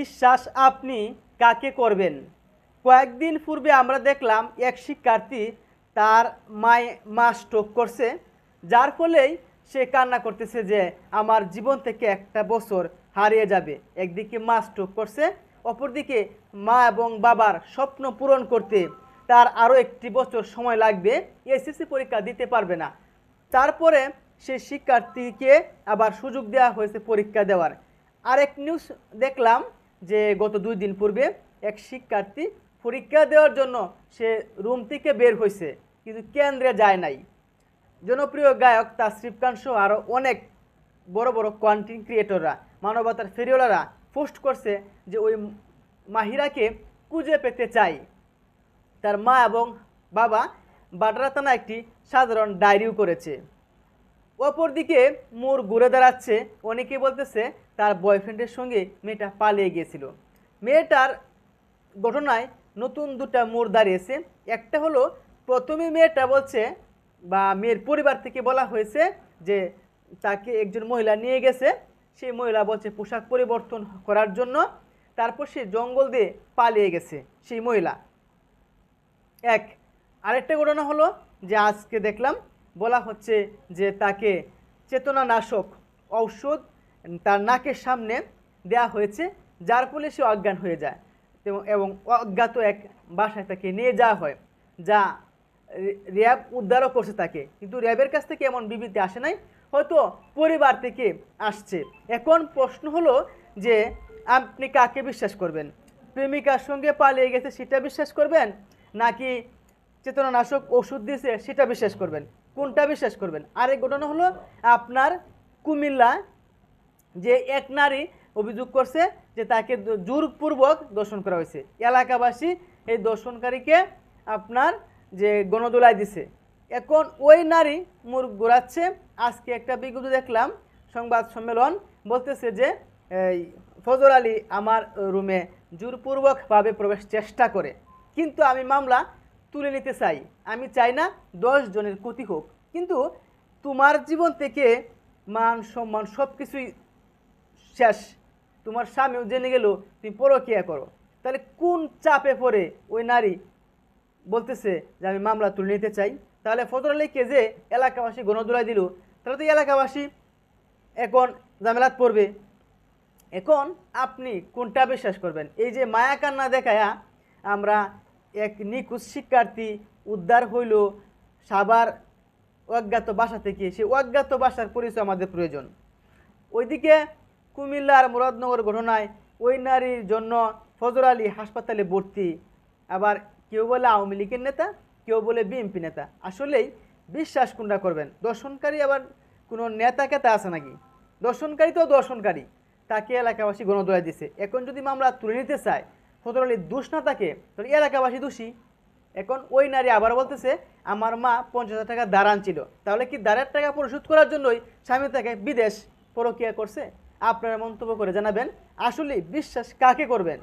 বিশ্বাস আপনি কাকে করবেন? কয়েকদিন পূর্বে আমরা দেখলাম এক শিক্ষার্থী তার মায় মা স্ট্রোক করছে, যার ফলেই সে কান্না করতেছে যে আমার জীবন থেকে একটা বছর হারিয়ে যাবে। একদিকে মা স্ট্রোক করছে, অপরদিকে মা এবং বাবার স্বপ্ন পূরণ করতে তার আরও একটি বছর সময় লাগবে, এসএসসি পরীক্ষা দিতে পারবে না। তারপরে সে শিক্ষার্থীকে আবার সুযোগ দেওয়া হয়েছে পরীক্ষা দেওয়ার। আরেক নিউজ দেখলাম যে গত দুই দিন পূর্বে এক শিক্ষার্থী পরীক্ষা দেওয়ার জন্য সে রুম থেকে বের হয়েছে কিন্তু কেন্দ্রে যায় নাই। জনপ্রিয় গায়ক তাসরিফ খান সহ আরও অনেক বড় বড় কন্টেন্ট ক্রিয়েটররা মানবতার ফেরিওয়ালারা পোস্ট করছে যে ওই মাহিরাকে খুঁজে পেতে চাই। তার মা এবং বাবা বাডরা থানা একটি সাধারণ ডায়েরিও করেছে। অপরদিকে মোর ঘুরে দাঁড়াচ্ছে, অনেকে বলতেছে তার বয়ফ্রেন্ডের সঙ্গে মেয়েটা পালিয়ে গিয়েছিল। মেয়েটার ঘটনায় নতুন দুটা মোড় দাঁড়িয়েছে। একটা হলো, প্রথমে মেয়েটা বলছে বা মেয়ের পরিবার থেকে বলা হয়েছে যে তাকে একজন মহিলা নিয়ে গেছে। সেই মহিলা বলছে পোশাক পরিবর্তন করার জন্য। তারপর সে জঙ্গল দিয়ে পালিয়ে গেছে সেই মহিলা। এক, আরেকটা ঘটনা হলো যে আজকে দেখলাম বলা হচ্ছে যে তাকে চেতনানাশক ঔষধ তার নাকের সামনে দেয়া হয়েছে, যার ফলে সে অজ্ঞান হয়ে যায় এবং- অজ্ঞাত এক বাসায় তাকে নিয়ে যাওয়া হয়, যা র্যাব উদ্ধারও করছে তাকে। কিন্তু র্যাবের কাছ থেকে এমন বিবৃতি আসে নাই, হয়তো পরিবার থেকে আসছে। এখন প্রশ্ন হলো যে আপনি কাকে বিশ্বাস করবেন? প্রেমিকার সঙ্গে পালিয়ে গেছে সেটা বিশ্বাস করবেন, নাকি চেতনানাশক ওষুধ দিয়েছে সেটা বিশ্বাস করবেন? কোনটা বিশ্বাস করবেন? আরেক ঘটনা হলো আপনার কুমিল্লা যে এক নারী অভিযোগ করছে যে তাকে জোরপূর্বক দর্শন করা হয়েছে। এলাকাবাসী এই দর্শনকারীকে আপনার যে গণদোলায় দিছে। এখন ওই নারী মুখ ঘোরাচ্ছে। আজকে একটা বিজ্ঞপ্তি দেখলাম, সংবাদ সম্মেলন বলতেছে যে ফজর আলী আমার রুমে জোরপূর্বকভাবে প্রবেশ চেষ্টা করে। কিন্তু আমি মামলা তুলে নিতে চাই। আমি চাই না দশ জনের ক্ষতি হোক। কিন্তু তোমার জীবন থেকে মান, সম্মান সব কিছুই শেষ। তোমার স্বামীও জেনে গেল, তুমি পরকিয়া করো। তাহলে কোন চাপে পড়ে ওই নারী বলতেছে যে, আমি মামলা তুলে নিতে চাই তাহলে ফজর আলীকে যে এলাকাবাসী গণদোলাই দিল, তাহলে তো এলাকাবাসী এখন জামেলাত পড়বে। এখন আপনি কোনটা বিশ্বাস করবেন? এই যে মায়া কান্না দেখায়া আমরা এক নিখোঁজ শিক্ষার্থী উদ্ধার হইল সাবার অজ্ঞাত বাসা থেকে। সেই অজ্ঞাত বাসার পরিচয় আমাদের প্রয়োজন। ওইদিকে কুমিল্লার মুরাদনগর ঘটনায় ওই নারীর জন্য ফজর আলী হাসপাতালে ভর্তি। আবার কেউ বলে আওয়ামী লীগের নেতা, কেউ বলে বিএনপি নেতা। আসলেই বিশ্বাস কোনটা করবেন? দর্শনকারী আবার কোনো নেতা কেতা আছে নাকি? দর্শনকারী তো দর্শনকারী। তাকে এলাকাবাসী গণদোয়া দিছে। এখন যদি মামলা তুলে নিতে চায় ফজর এই দোষ না থাকে, তাহলে এলাকাবাসী দোষী। এখন ওই নারী আবার বলতেছে, আমার মা পঞ্চাশ হাজার টাকা দাঁড়ান ছিল। তাহলে কি দাঁড়ার টাকা পরিশোধ করার জন্যই স্বামী তাকে বিদেশ প্রক্রিয়া করছে? আপনারা মন্তব্য করে জানাবেন। আসলে বিশ্বাস কাকে করবেন?